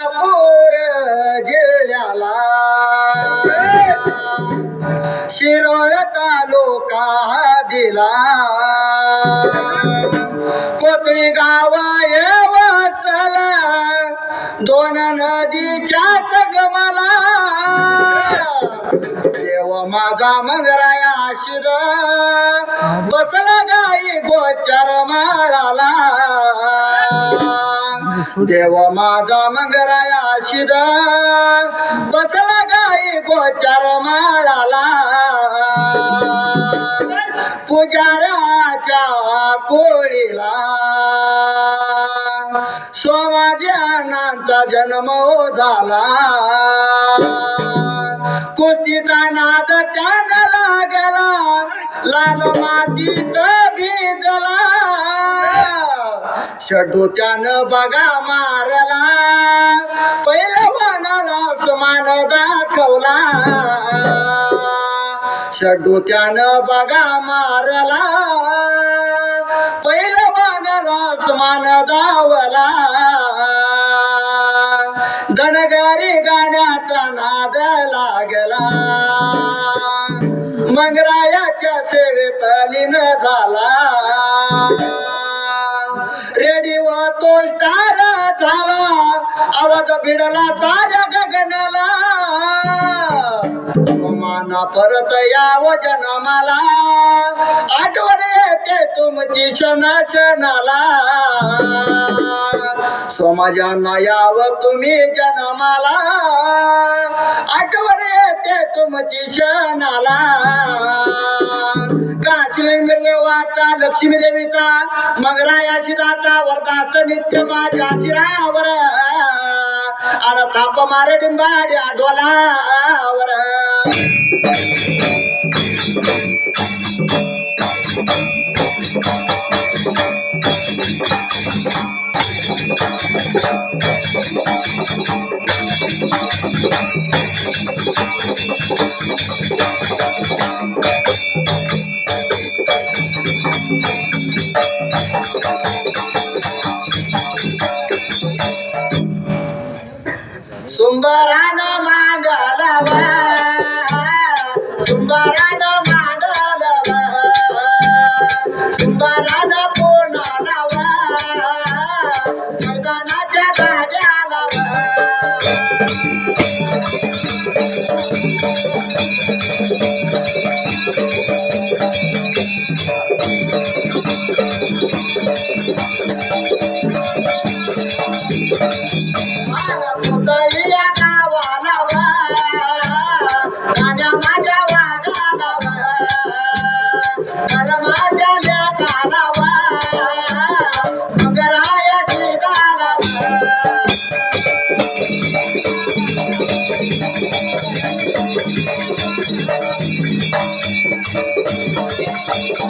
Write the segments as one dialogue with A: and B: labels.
A: पूर जिल्ह्याला शिरोळ तालुका दिला. कोकणी गाव वसला दोन नदीच्या संगमाला. देव माझा मंगराया शिर बसला गाई गोचर माळाला. देव माझा मंगराया शिद बसला गाई गोचर माळाला. पुजाराच्या कोळीला. सोमाज्यानांचा जन्म झाला. कुस्तीचा नाद त्यान लागला लाल मातीत भिजला. षडूच्यानं बघा मारला पहिलवानाला समान दाखवला. षडूच्यानं बघा मारला पहिलवानाला समान दावला. धनगारी गाण्याचा नाद लागला. मंगरायाच्या सेवेत लीन झाला. आवाज भिडला साऱ्या गगनाला. माना परत याव जन्माला. आठवण येते तुमची क्षणा क्षणाला समाजांना याव तुम्ही जन्माला. आठवण येते तुमची क्षणाला. काशिलिंग लक्ष्मी देवीचा मंगरायाची दाता वरदाच नित्य माझ्या शिरावर. ಅದ ಕಪ್ಪ ಮಾರಡಿ ಮಾಡಿ ಅಡ್ವಲ ಅವರ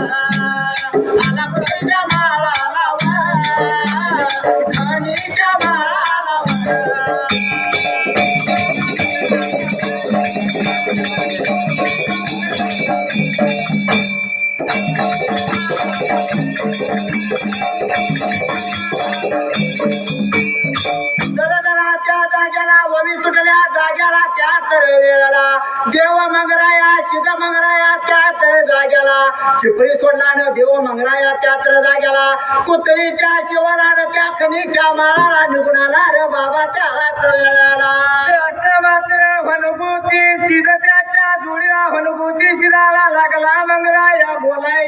A: అలా जाग्याला त्या तर वेळाला. देव मंगराया सीता मंगराया त्या तर जाग्याला. चिपरी सोडला न देव मंगराया त्या तर जाग्याला. पुतळीच्या शिवाला त्या खनीच्या माळाला निघून र बाबा त्याच वेळाला.
B: असं मात्र हनुभूती सिद्धत्याच्या जुळीला हनुभूती शिराला लागला मंगराया बोलाय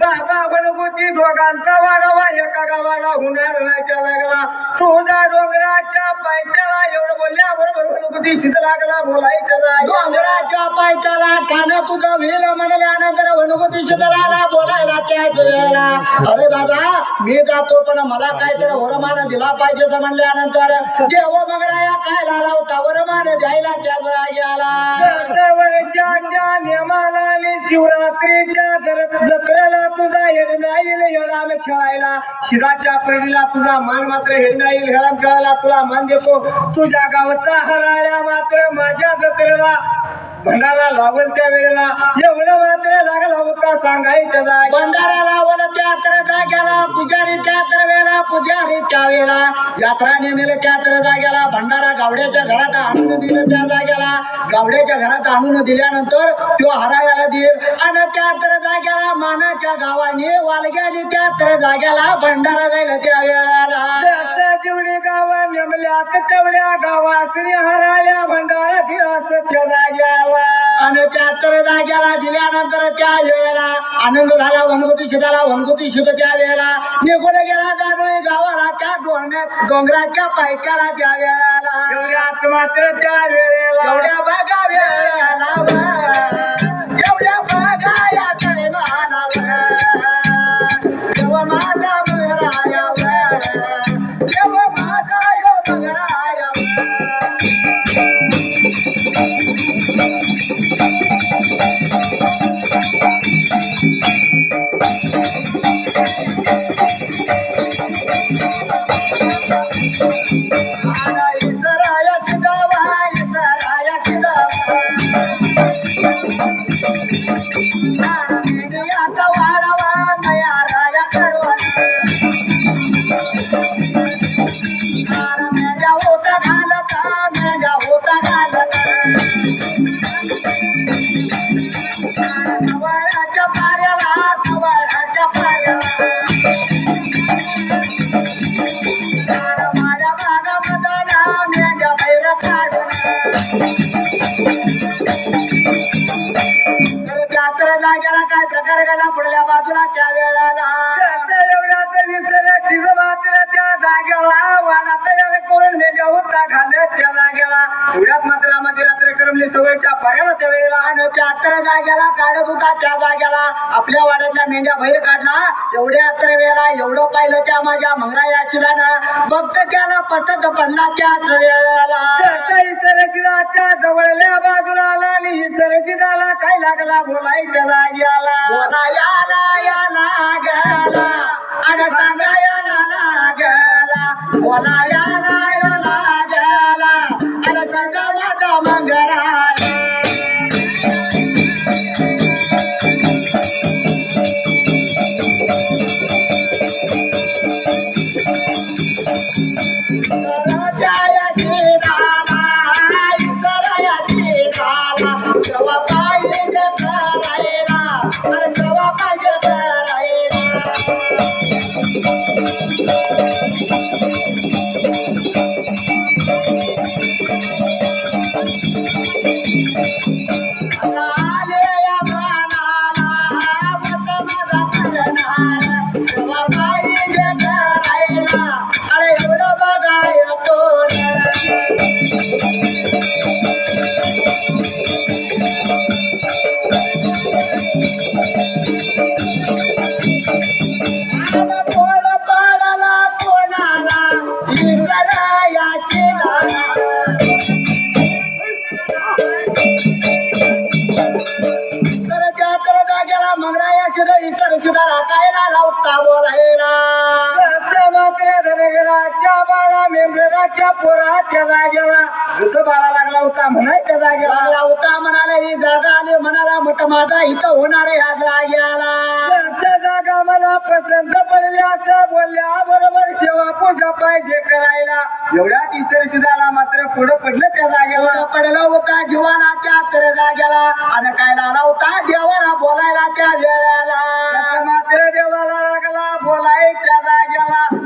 B: बाबा हनुभूती दोघांचा वाढवा एका गावाला होणार नाही त्या लागला तुझा डोंगराच्या पायथ्याला एवढं बोलल्याबरोबर हनुभूती सिद्ध लागला बोलायचं.
A: डोंगराच्या पायथ्याला ठाणं तुझं व्हील म्हणल्यानंतर वनगती शिदलाला बोलायला त्याच वेळेला. अरे दादा मी जातो पण मला काहीतरी वरमान दिला पाहिजे म्हणल्यानंतर देव मगराया काय लाला होता? वरमान द्यायला त्या जाग्याला
B: शिवरात्रीच्या जत्रेला तुझा हेडम्या येईल हेडाम खेळायला. शिराच्या प्रणीला तुझा मान मात्र हेडम्या येईल हेडाम खेळायला तुला मान देतो. तुझ्या गावचा हराळ्या मात्र माझ्या जत्रेला. भंडारा लावल त्या वेळेला. एवढं मात्र लागला होता सांगायचं जाय
A: भंडारा यात्रा जाग्याला पुजारी त्यात्र वेळा पुजारी त्या वेळा यात्रा नेमेल त्यात्र जाग्याला. भंडारा गावड्याच्या घरात आणून दिलं त्या जाग्याला. गावड्याच्या घरात आणून दिल्यानंतर तो हराव्याला देईल. आणि त्यात्र जाग्याला मानाच्या गावाने वालग्याने त्यात्र जाग्याला भंडारा जायला त्या वेळाला.
B: जसं गावा नेमल्यात तेवढ्या गावा श्री हराळ्या भंडारा त्या जाग्याला
A: आणि त्यात्र जाग्याला दिल्यानंतर त्या वेळेला आनंद झाला वनगती शिदाला वनगती शिद त्या वेळेला. निघून गेला दादोळी गावाला त्या डोंगरात डोंगराच्या पायथ्याला त्या वेळेला.
B: एवढ्यात मात्र त्या वेळेला.
A: एवढ्या बागा वेळेला. आला आणि त्यात्र जागेला काढत होता त्या जागेला आपल्या वाड्यातल्या मेंढ्या बाहेर काढला. एवढ्या अत्र वेळेला एवढं पाहिलं त्या माझ्या मंगरा या शिलाना. भक्त त्याला पसंत पडला त्याच वेळेला
B: जसं जवळल्या बाजूला आला आणि ही काय लागला बोलायच्या जागेला
A: Thank you. Sarah. इथं होणार आहे जाग्याला.
B: जसं जागा मला पसंत पडली असं बोलल्या बरोबर शेवा पूजा पाहिजे करायला. एवढ्यात ईश्वर सिद्धाला मात्र पुढं पडलं त्या
A: एवढं पडला होता जीवाला त्या तर जाग्याला आणि काय लाला होता? देवाला बोलायला त्या वेळेला.
B: मात्र देवाला लागला बोलाय त्या जाग्याला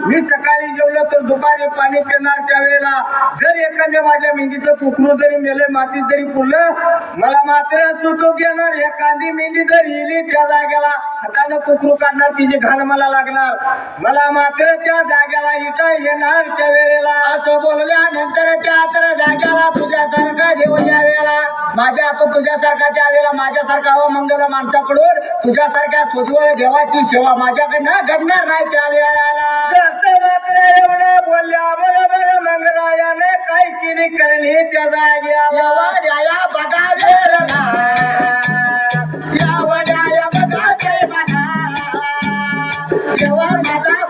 B: मी सकाळी जेवलं तर दुपारी पाणी पिणार त्यावेळेला जर एखाद्या माझ्या मेंढीचं कुकरू जरी मेले मातीत जरी पुरलं मला मात्र सुटूक घेणार एखादी मेंढी जर येली त्या जाग्याला हातानं कुकरू काढणार तिची घाण मला लागणार. मला मात्र त्या जाग्याला इटा येणार त्या वेळेला
A: असं बोलल्यानंतर त्या तर जाग्याला तुझ्यासारखा देव त्या वेळेला माझ्या आता तुझ्यासारखा त्या वेळेला माझ्यासारखा व मंगल माणसाकडून तुझ्यासारख्या सुजवळ देवाची सेवा माझ्याकडनं घडणार नाही त्या वेळेला
B: एवढं बोलल्या बरोबर मंगरायाने काय केली करणी? त्या जाग्याला.
A: एवढ्या बघा वेळेला एवढ्या बघा जय देवा माझा